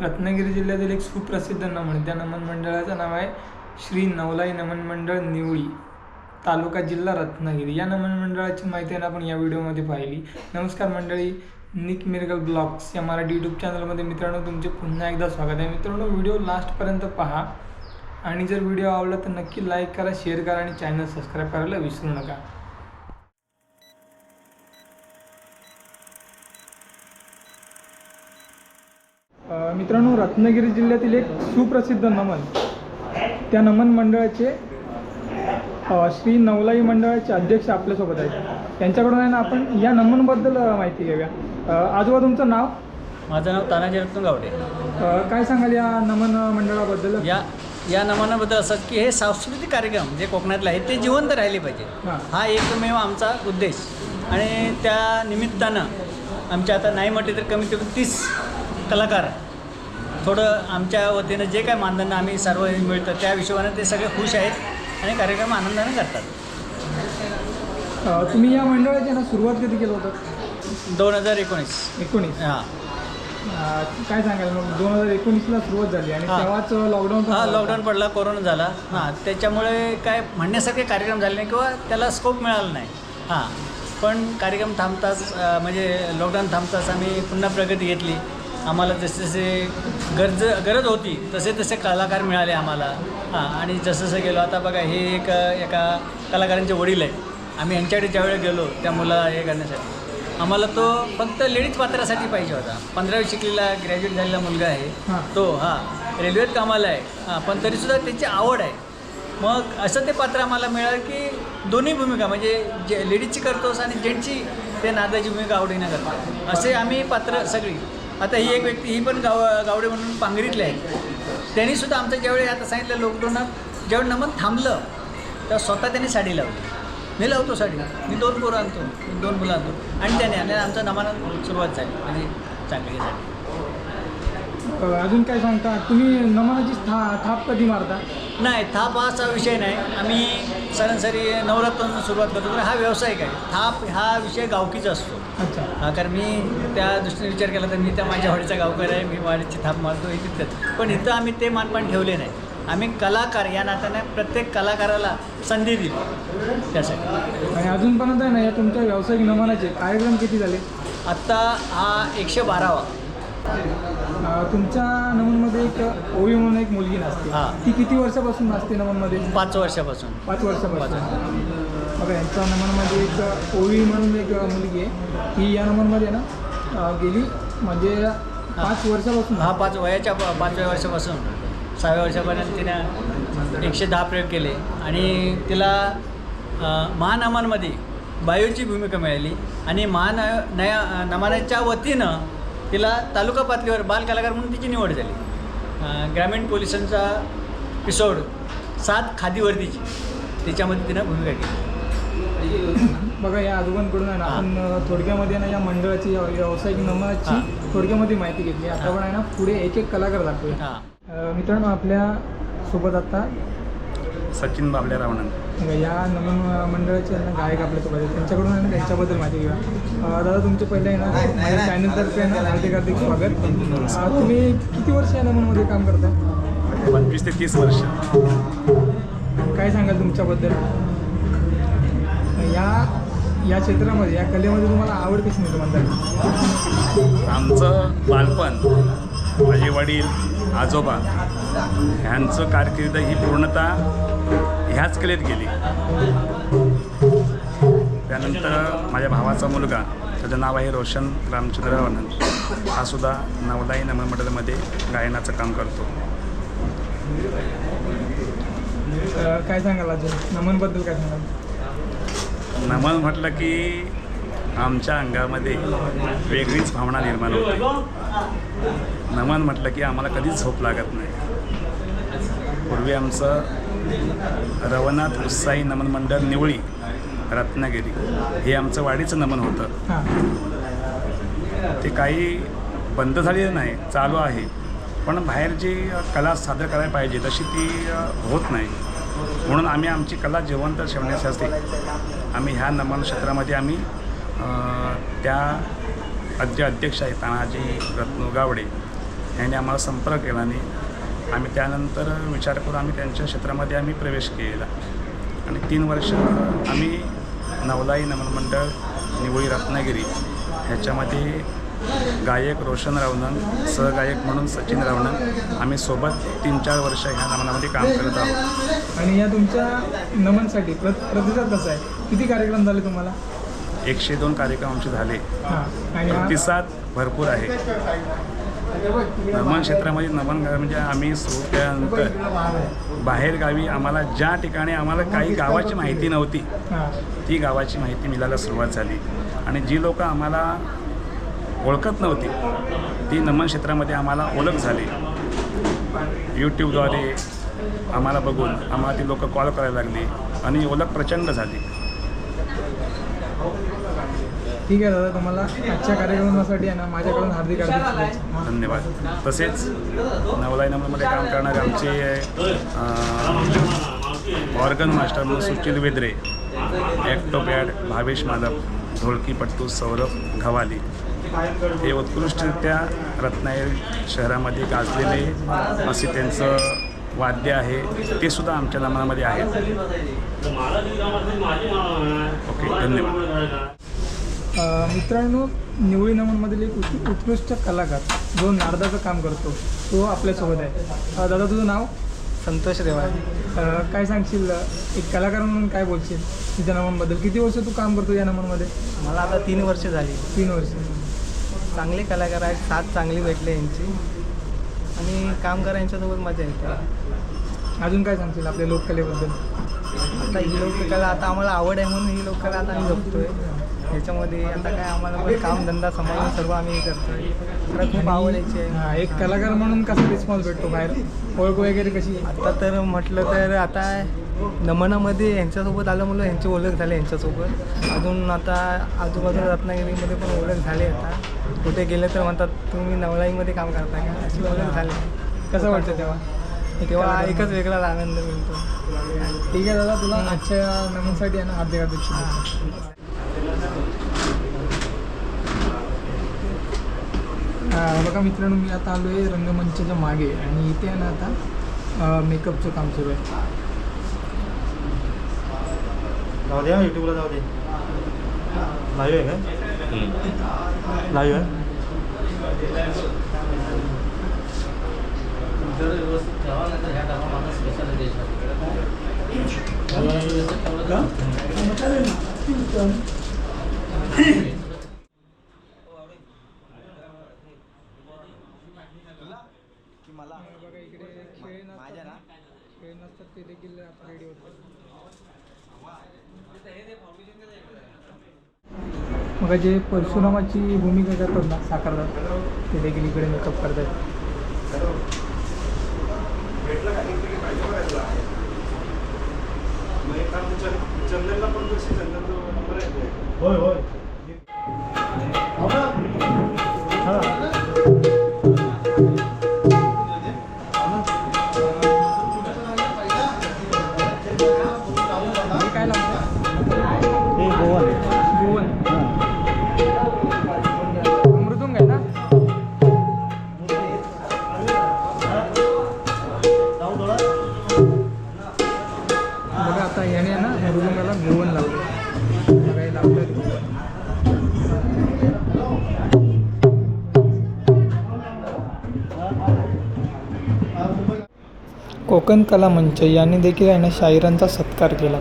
रत्नागिरी जिल्ह्यातील एक सुप्रसिद्ध नमन त्या नमन मंडळाचं नाव आहे श्री नवलाई नमन मंडळ निवळी तालुका जिल्हा रत्नागिरी. या नमन मंडळाची माहिती आहे ना आपण या व्हिडिओमध्ये पाहिली. नमस्कार मंडळी निक मिरगल ब्लॉग्स या मराठी यूट्यूब चॅनलमध्ये मित्रांनो तुमचे पुन्हा एकदा स्वागत आहे. मित्रांनो व्हिडिओ लास्टपर्यंत पहा आणि जर व्हिडिओ आवडला तर नक्की लाईक करा शेअर करा आणि चॅनल सबस्क्राईब करायला विसरू नका अ, मित्रांनो रत्नागिरी जिल्ह्यातील एक सुप्रसिद्ध नमन. त्या नमन मंडळाचे श्री नवलाई मंडळाचे अध्यक्ष आपल्यासोबत आहेत. त्यांच्याकडून आहे ना आपण या नमनबद्दल माहिती घेऊया. आजोबा तुमचं नाव? माझं नाव तानाजी रत्न गावडे काय सांगाल या नमन मंडळाबद्दल? या या नमनाबद्दल असं की हे सांस्कृतिक कार्यक्रम जे कोकणातले आहेत ते जिवंत राहिले पाहिजे. हां. हा एकमेव आमचा उद्देश. आणि त्या निमित्तानं आमच्या आता नाही म्हटले तर कमीत कमी तीस कलाकार थोडं आमच्या वतीनं जे काय मानधन आम्ही सर्व मिळतं त्या हिशोबानं ते सगळे खुश आहेत आणि कार्यक्रम आनंदाने करतात. तुम्ही या मंडळाची ना सुरुवात कधी केलं होतं? दोन हजार एकोणीस. एकोणीस. हां. काय सांगाल मग? दोन हजार एकोणीसला सुरुवात झाली आणि. तेव्हाच लॉकडाऊन हा लॉकडाऊन पडला कोरोना झाला. हां. त्याच्यामुळे काय म्हणण्यासारखे कार्यक्रम झाले नाही किंवा त्याला स्कोप मिळाला नाही. हां. पण कार्यक्रम थांबताच म्हणजे लॉकडाऊन थांबताच आम्ही पुन्हा प्रगती घेतली. आम्हाला जसे जसे गरज गरज होती तसे तसे कलाकार मिळाले आम्हाला. हां आणि जसं जसं गेलो आता बघा हे एक एका कलाकारांचे वडील आहेत. आम्ही यांच्याकडे ज्यावेळी गेलो त्या मुलाला हे करण्यासाठी. आम्हाला तो फक्त लेडीज पात्रासाठी पाहिजे होता. पंधरावी शिकलेला ग्रॅज्युएट झालेला मुलगा आहे. तो हा रेल्वेत कामाला आहे. हां पण तरीसुद्धा त्याची आवड आहे. मग असं ते पात्र आम्हाला मिळालं की दोन्ही भूमिका म्हणजे जे लेडीजची करतोस आणि जेंट्सची ते नादाची भूमिका आवडीनं करतो असे आम्ही पात्र सगळी. आता ही एक व्यक्ती ही पण गाव गावडे म्हणून पांगरीतले आहे त्यांनीसुद्धा आमचं ज्यावेळी आता सांगितलं लॉकडाऊनात ज्यावेळी नमन थांबलं तर स्वतः त्यांनी साडी लावली. मी लावतो साडी. मी दोन पोरं आणतो. मी दोन मुलं आणतो. आणि त्याने आणि आमचं नमानात सुरुवात झाली. म्हणजे चांगली झाली. अजून काय सांगता? तुम्ही नमनाची था थाप कधी मारता? नाही थाप हा असा विषय नाही. आम्ही सरासरी नवरात्रातून सुरुवात करतो तर हा व्यावसायिक आहे थाप हा विषय गावकीचा असतो. अच्छा. हा कारण मी त्या दृष्टीने विचार केला तर मी त्या माझ्या वाडीचा गावकर आहे मी वाडीची थाप मारतो हे तिथं पण इथं आम्ही ते मानपान ठेवले नाही. आम्ही कलाकार या नात्याने प्रत्येक कलाकाराला संधी दिली. त्यासाठी. आणि अजूनपर्यंत आहे ना या तुमच्या व्यावसायिक नमनाचे कार्यक्रम किती झाले? आत्ता हा एकशे बारावा. तुमच्या नमनमध्ये एक ओवी म्हणून एक मुलगी नाचते. हां. ती किती वर्षापासून नाचते नमनमध्ये पाच वर्षापासून. पाच वर्षापासून. बघा यांच्या नमनमध्ये एक ओवी म्हणून एक मुलगी आहे. ती या नमनमध्ये ना अ, गेली म्हणजे पाच वर्षापासून. हा पाच वयाच्या प- पाचव्या वर्षापासून. सहाव्या वर्षापर्यंत तिनं एकशे दहा प्रयोग केले. आणि तिला अ, महानमांमध्ये बायोची भूमिका मिळाली. आणि महान नया नमानाच्या वतीनं तिला तालुका पातळीवर बाल कलाकार म्हणून तिची निवड झाली. ग्रामीण पोलिसांचा एपिसोड सात खादीवर्दीची. त्याच्यामध्ये तिनं भूमिका केली. बघा या आजोबांकडून आहे ना. आपण थोडक्यामध्ये ना या मंडळाची व्यावसायिक नमनाची हां. थोडक्यामध्ये माहिती घेतली. आता. पण आहे ना पुढे एक एक कलाकार दाखवूया हां. मित्रांनो आपल्यासोबत आता सचिन बाबल्या रावणन. या नमन मंडळाचे आहे ना गायक आपल्यासोबत आहेत. त्यांच्याकडून आहे ना त्यांच्याबद्दल माहिती घेऊया. अ, दादा तुमचे पहिले आहे ना माझ्या चॅनलतर्फे आहे ना हार्दिक हार्दिक स्वागत. तुम्ही किती वर्ष या नमनमध्ये काम करता पंचवीस ते तीस वर्ष. काय सांगाल तुमच्याबद्दल? या या क्षेत्रामध्ये या कलेमध्ये तुम्हाला आवड कशी म्हणतात आमचं बालपण माझे वडील आजोबा ह्यांचं कारकीर्द ही पूर्णतः ह्याच कलेत गेली. त्यानंतर माझ्या भावाचा मुलगा त्याचं नाव आहे रोशन रामचंद्र रावणन हा सुद्धा नवलाई नमन मंडळामध्ये गायनाचं काम करतो. काय सांगाल अजून? नमनबद्दल काय सांगाल? नमन म्हटलं की आमच्या अंगामध्ये वेगळीच भावना निर्माण होते. नमन म्हटलं की आम्हाला कधीच झोप लागत नाही. पूर्वी आमचं रवनाथ उत्साही नमन मंडळ निवळी रत्नागिरी हे आमचं वाडीचं नमन होतं. ते काही बंद झालेलं नाही चालू आहे. पण बाहेर जी कला सादर करायला पाहिजे तशी ती होत नाही. म्हणून आम्ही आमची कला जिवंत ठेवण्यासाठी आम्ही ह्या नमन क्षेत्रामध्ये आम्ही त्या अध्य अध्यक्ष आहेत तानाजी रत्नू गावडे. यांनी आम्हाला संपर्क केला नाही आम्ही त्यानंतर विचार करून आम्ही त्यांच्या क्षेत्रामध्ये आम्ही प्रवेश केला. आणि तीन वर्ष आम्ही नवलाई नमन मंडळ निवळी रत्नागिरी ह्याच्यामध्ये गायक रोशन रावणन सहगायक म्हणून सचिन रावणन आम्ही सोबत तीन चार वर्ष ह्या नमनामध्ये काम करत आहोत. आणि या तुमच्या नमनसाठी प्र प्रतिसाद कसा आहे? किती कार्यक्रम झाले तुम्हाला? एकशे दोन कार्यक्रम आमचे झाले. प्रतिसाद भरपूर आहे. नमन क्षेत्रामध्ये नमन म्हणजे आम्ही सुरू केल्यानंतर बाहेर गावी आम्हाला ज्या ठिकाणी आम्हाला काही गावाची माहिती नव्हती ती गावाची माहिती मिळायला सुरुवात झाली. आणि जी लोक आम्हाला ओळखत नव्हती ती नमन क्षेत्रामध्ये आम्हाला ओळख झाली. यूट्यूबद्वारे आम्हाला बघून आम्हाला ती लोक कॉल करायला लागली आणि ओळख प्रचंड झाली. ठीक आहे दादा तुम्हाला आजच्या कार्यक्रमासाठी आहे ना माझ्याकडून हार्दिक हार्दिक धन्यवाद. तसेच नवलाई नंबरमध्ये काम करणारे आमचे ऑर्गन मास्टर म्हणून सुशील वेद्रे ॲक्टोपॅड भावेश माधव ढोलकीपट्टू सौरभ घवाली हे उत्कृष्टरित्या रत्नागिरी शहरामध्ये गाजलेले असे त्यांचं वाद्य आहे. ते सुद्धा आमच्या नमनामध्ये आहेत. ओके धन्यवाद. मित्रांनो निवळी नमनमधील एक उत् उत्कृष्ट कलाकार जो नारदाचं काम करतो तो आपल्यासोबत आहे. दादा तुझं नाव? संतोष अ, काय सांगशील? एक कलाकार म्हणून काय बोलशील तुझ्या नमनबद्दल? किती वर्ष तू काम करतो या नमनमध्ये? मला आता तीन वर्ष झाली. तीन वर्ष. चांगले कलाकार आहेत साथ चांगली भेटली यांची. आणि काम करा यांच्यासोबत मजा येते. अजून काय सांगशील आपल्या लोककलेबद्दल? आता ही लोककला आता आम्हाला आवड आहे म्हणून ही लोककला आता आम्ही जपतोय. ह्याच्यामध्ये आता काय आम्हाला पण कामधंदा सांभाळून सर्व आम्ही करतोय. मला खूप आवड याची आहे. हा एक कलाकार म्हणून कसा रिस्पॉन्स भेटतो बाहेर? ओळख वगैरे कशी? आहे? आता तर म्हटलं तर आता नमनामध्ये यांच्यासोबत आलं म्हणून यांची ओळख झाली यांच्यासोबत अजून आता आजूबाजूला रत्नागिरीमध्ये पण ओळख झाली आता. कुठे गेले तर म्हणतात तुम्ही नवळाईमध्ये काम करताय का? अशी ओळख झाली. कसं वाटतं तेव्हा? तेव्हा एकच वेगळाच आनंद मिळतो. ठीक आहे दादा तुला आजच्या नमनसाठी आहे ना हार्दिक हार्दिक शुभेच्छा. बघा मित्रांनो मी आता आलो आहे रंगमंचाच्या मागे आणि इथे आहे ना आता मेकअपचं काम सुरू आहे. जाऊ दे यूट्यूबला जाऊ दे. लाईव्ह आहे का? लाईव्ह आहे? बघा इकडे खेळ नसतात खेळ नसतात ते देखील रेडी होतात मग जे परशुरामाची भूमिका करतात ना साकारतात ते देखील इकडे मेकअप करतात. होय होय. हे काय लागतं हे गोवन. गोवन मृदुंग आहे ना? बघा आता याने ना मृदुंगाला गोवन लावलं. काही लावलं कोकण कला मंच यांनी देखील आहे ना शाहिरांचा सत्कार केला.